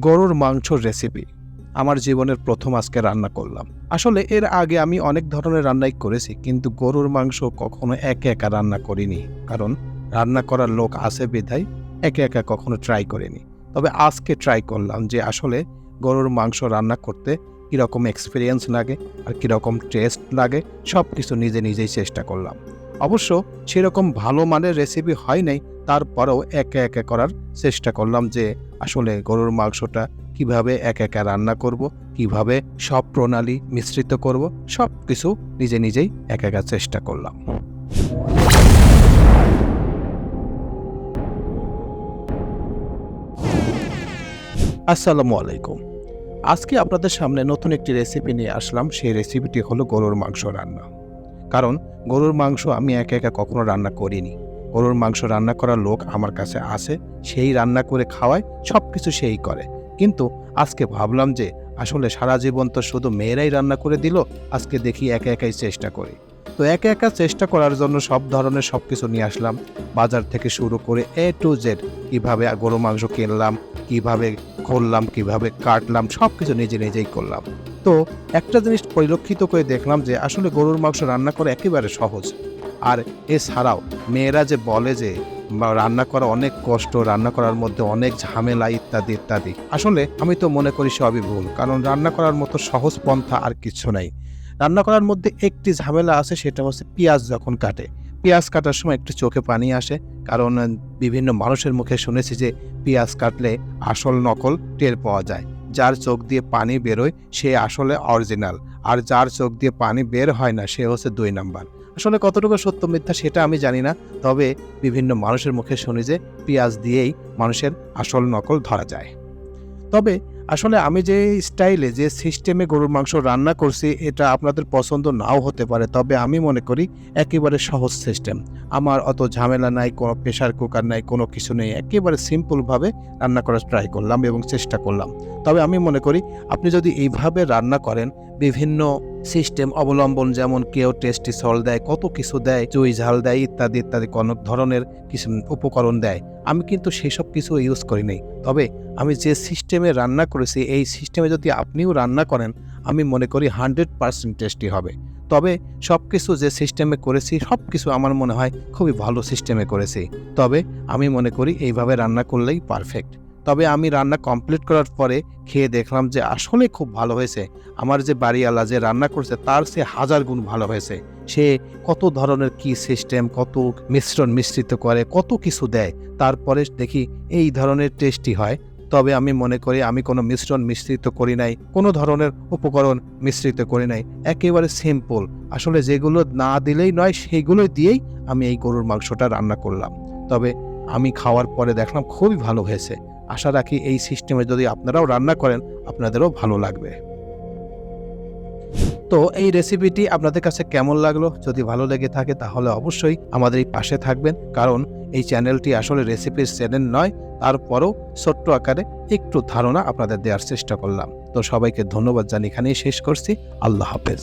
গরুর মাংসর রেসিপি আমার জীবনের প্রথম আজকে রান্না করলাম। আসলে এর আগে আমি অনেক ধরনের রান্নাই করেছি, কিন্তু গরুর মাংস কখনো একা একা রান্না করিনি। কারণ রান্না করার লোক আছে বিধায় একে একা কখনো ট্রাই করিনি। তবে আজকে ট্রাই করলাম যে আসলে গরুর মাংস রান্না করতে কীরকম এক্সপিরিয়েন্স লাগে আর কীরকম টেস্ট লাগে সব কিছু নিজে নিজেই চেষ্টা করলাম। অবশ্য সেরকম ভালো মানের রেসিপি হয় নাই তারপরেও একে একে করার চেষ্টা করলাম যে আসলে গরুর মাংসটা কীভাবে এক একা রান্না করব, কীভাবে সব প্রণালী মিশ্রিত করব সব কিছু নিজে নিজেই এক একা চেষ্টা করলাম। আসসালামু আলাইকুম। আজকে আপনাদের সামনে নতুন একটি রেসিপি নিয়ে আসলাম, সেই রেসিপিটি হলো গরুর মাংস রান্না। কারণ গরুর মাংস আমি একা একা কখনো রান্না করিনি। গরুর মাংস রান্না করার লোক আমার কাছে আসে, সেই রান্না করে খাওয়ায় সব কিছু সেই করে। কিন্তু আজকে ভাবলাম যে, আসলে সারা জীবন তো শুধু মেয়েরাই রান্না করে দিল, আজকে দেখি একা একাই চেষ্টা করি। তো একা একা চেষ্টা করার জন্য সব ধরনের সব কিছু নিয়ে আসলাম, বাজার থেকে শুরু করে এ টু জেড কীভাবে গরু মাংস কিনলাম, কীভাবে করলাম কীভাবে কাটলাম সব কিছু নিজে নিজেই করলাম। তো একটা জিনিস পরিলক্ষিত করে দেখলাম যে, আসলে গরুর মাংস রান্না করা একেবারে সহজ। আর এছাড়াও মেয়েরা যে বলে যে রান্না করা অনেক কষ্ট, রান্না করার মধ্যে অনেক ঝামেলা ইত্যাদি ইত্যাদি। আসলে আমি তো মনে করি সবই ভুল, কারণ রান্না করার মতো সহজ পন্থা আর কিছু নাই। রান্না করার মধ্যে একটি ঝামেলা আছে, সেটা হচ্ছে পেঁয়াজ যখন কাটে। পেঁয়াজ কাটার সময় একটু চোখে পানি আসে, কারণ বিভিন্ন মানুষের মুখে শুনেছি যে, পেঁয়াজ কাটলে আসল নকল টের পাওয়া যায়। যার চোখ দিয়ে পানি বেরোয়, সে আসলে অরিজিনাল। আর যার চোখ দিয়ে পানি বের হয় না, সে হচ্ছে দুই নাম্বার। আসলে কতটুকু সত্য মিথ্যা সেটা আমি জানি না, তবে বিভিন্ন মানুষের মুখে শুনি যে পেঁয়াজ দিয়েই মানুষের আসল নকল ধরা যায়। তবে আসলে আমি যে স্টাইলে, যে সিস্টেমে গরুর মাংস রান্না করছি, এটা আপনাদের পছন্দ নাও হতে পারে, তবে আমি মনে করি একেবারে সহজ সিস্টেম আমার অত ঝামেলা নাই, কোনো প্রেশার কুকার নাই, কোনো কিছু নেই, একেবারে সিম্পলভাবে রান্না করার ট্রাই করলাম এবং চেষ্টা করলাম। তবে আমি মনে করি, আপনি যদি এইভাবে রান্না করেন, বিভিন্ন সিস্টেম অবলম্বন যেমন কেউ টেস্টি সল দেয়, কত কিছু দেয়, চুই ঝাল দেয়, ইত্যাদি ইত্যাদি কোনো ধরনের কিছু উপকরণ দেয়। আমি কিন্তু সেসব কিছু ইউজ করি নাই। তবে আমি যে সিস্টেমে রান্না করেছি, এই সিস্টেমে যদি আপনিও রান্না করেন, আমি মনে করি হান্ড্রেড পার্সেন্ট টেস্টি হবে। তবে সব কিছু যে সিস্টেমে করেছি সব কিছু আমার মনে হয় খুবই ভালো সিস্টেমে করেছি। তবে আমি মনে করি এইভাবে রান্না করলেই পারফেক্ট। তবে আমি রান্না কমপ্লিট করার পরে খেয়ে দেখলাম যে আসলে খুব ভালো হয়েছে। আমার যে বাড়িওয়ালা যে রান্না করছে, তার সে হাজার গুণ ভালো হয়েছে। সে কত ধরনের কি সিস্টেম কত মিশ্রণ মিশ্রিত করে, কত কিছু দেয়, তারপরে দেখি এই ধরনের টেস্টি হয়। তবে আমি মনে করি আমি কোনো মিশ্রণ মিশ্রিত করি নাই, কোনো ধরনের উপকরণ মিশ্রিত করি নাই। একেবারে সিম্পল আসলে যেগুলো না দিলেই নয় সেইগুলো দিয়েই আমি এই গরুর মাংসটা রান্না করলাম। তবে আমি খাওয়ার পরে দেখলাম খুবই ভালো হয়েছে। আশা রাখি এই সিস্টেমে যদি আপনারাও রান্না করেন, আপনাদেরও ভালো লাগবে। তো এই রেসিপিটি আপনাদের কাছে কেমন লাগল? যদি ভালো লেগে থাকে তাহলে অবশ্যই আমাদের এই পাশে থাকবেন, কারণ এই চ্যানেলটি আসলে রেসিপির চ্যানেল নয়, তারপরও ছোট্ট আকারে একটু ধারণা আপনাদের দেওয়ার চেষ্টা করলাম। তো সবাইকে ধন্যবাদ জানি এখানেই শেষ করছি। আল্লাহ হাফেজ।